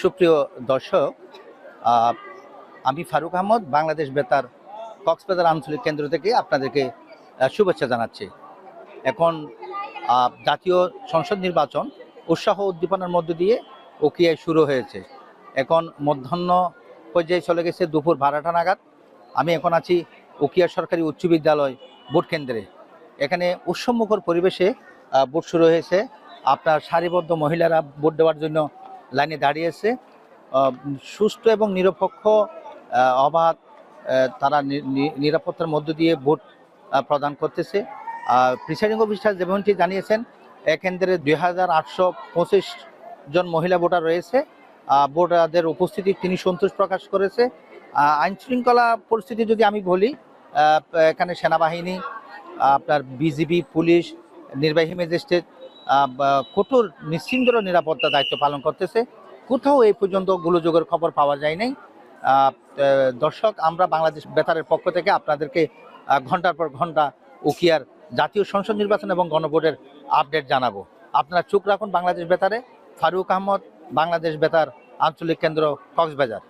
সুপ্রিয় দর্শক আমি ফারুক আহমদ, বাংলাদেশ বেতার, কক্সবাজার আঞ্চলিক কেন্দ্র থেকে আপনাদেরকে শুভেচ্ছা জানাচ্ছি। এখন জাতীয় সংসদ নির্বাচন উৎসাহ উদ্দীপনার মধ্য দিয়ে ওকিয়ায় শুরু হয়েছে। এখন মধ্যাহ্ন পর্যায়ে চলে গেছে দুপুর বারোটা নাগাদ। আমি এখন আছি উকিয়া সরকারি উচ্চ বিদ্যালয় ভোট কেন্দ্রে। এখানে উৎসবমুখর পরিবেশে ভোট শুরু হয়েছে। আপনার সারিবদ্ধ মহিলারা ভোট দেওয়ার জন্য লাইনে দাঁড়িয়েছে। সুষ্ঠু এবং নিরপেক্ষ অবাধ তারা নিরাপত্তার মধ্য দিয়ে ভোট প্রদান করতেছে। প্রিসাইডিং অফিসার যেমনটি জানিয়েছেন কেন্দ্রে দুই হাজার আটশো পঁচিশ জন মহিলা ভোটার রয়েছে। ভোটারদের উপস্থিতি তিনি সন্তোষ প্রকাশ করেছে। আইন শৃঙ্খলা পরিস্থিতি যদি আমি বলি এখানে সেনাবাহিনী, আপনার বিজিবি, পুলিশ, নির্বাহী ম্যাজিস্ট্রেট কঠোর নিশ্চিন্দর নিরাপত্তা দায়িত্ব পালন করতেছে। কোথাও এই পর্যন্ত গোলযোগের খবর পাওয়া যায় নাই। দর্শক, আমরা বাংলাদেশ বেতারের পক্ষ থেকে আপনাদেরকে ঘণ্টার পর ঘণ্টা উকিয়ার জাতীয় সংসদ নির্বাচন এবং গণভোটের আপডেট জানাব। আপনারা চোখ রাখুন বাংলাদেশ বেতারে। ফারুক আহমদ, বাংলাদেশ বেতার আঞ্চলিক কেন্দ্র, কক্সবাজার।